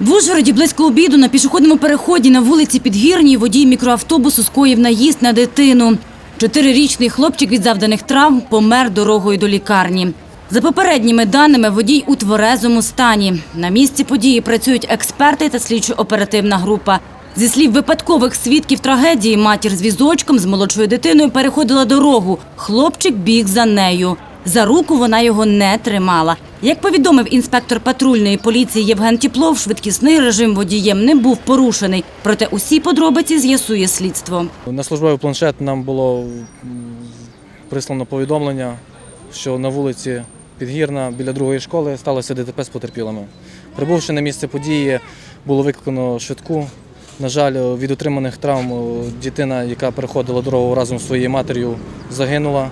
В Ужгороді близько обіду на пішохідному переході на вулиці Підгірній водій мікроавтобусу скоїв наїзд на дитину. Чотирирічний хлопчик від завданих травм помер дорогою до лікарні. За попередніми даними, водій у тверезому стані. На місці події працюють експерти та слідчо-оперативна група. Зі слів випадкових свідків трагедії, матір з візочком з молодшою дитиною переходила дорогу. Хлопчик біг за нею. За руку вона його не тримала. Як повідомив інспектор патрульної поліції Євген Тіплов, швидкісний режим водієм не був порушений. Проте усі подробиці з'ясує слідство. На службовий планшет нам було прислано повідомлення, що на вулиці Підгірна біля другої школи сталося ДТП з потерпілими. Прибувши на місце події, було викликано швидку. На жаль, від отриманих травм дитина, яка переходила дорогу разом з своєю матір'ю, загинула.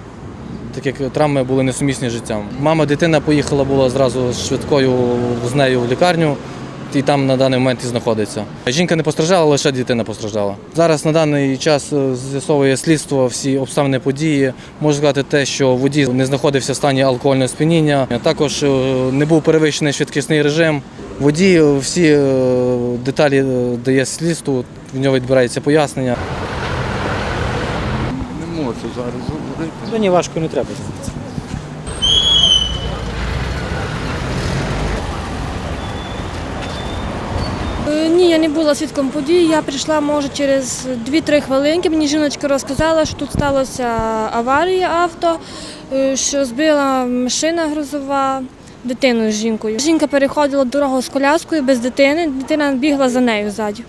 Так як травми були несумісні з життям. Мама дитина поїхала була зразу з швидкою з нею в лікарню і там на даний момент і знаходиться. Жінка не постраждала, лише дитина постраждала. Зараз на даний час е, з'ясовує слідство всі обставини події. Можу сказати те, що водій не знаходився в стані алкогольного сп'яніння. Також е, не був перевищений швидкісний режим. Водій е, всі деталі дає слідству, в нього відбирається пояснення. Не можу зараз говорити. Мені важко не треба. Е, Ні, я не була свідком події. Я прийшла, може, через 2-3 хвилинки. Мені жіночка розказала, що тут сталася аварія авто, е, що збила машина грузова дитину з жінкою. Жінка переходила дорогу з коляскою без дитини, дитина бігла за нею ззаді.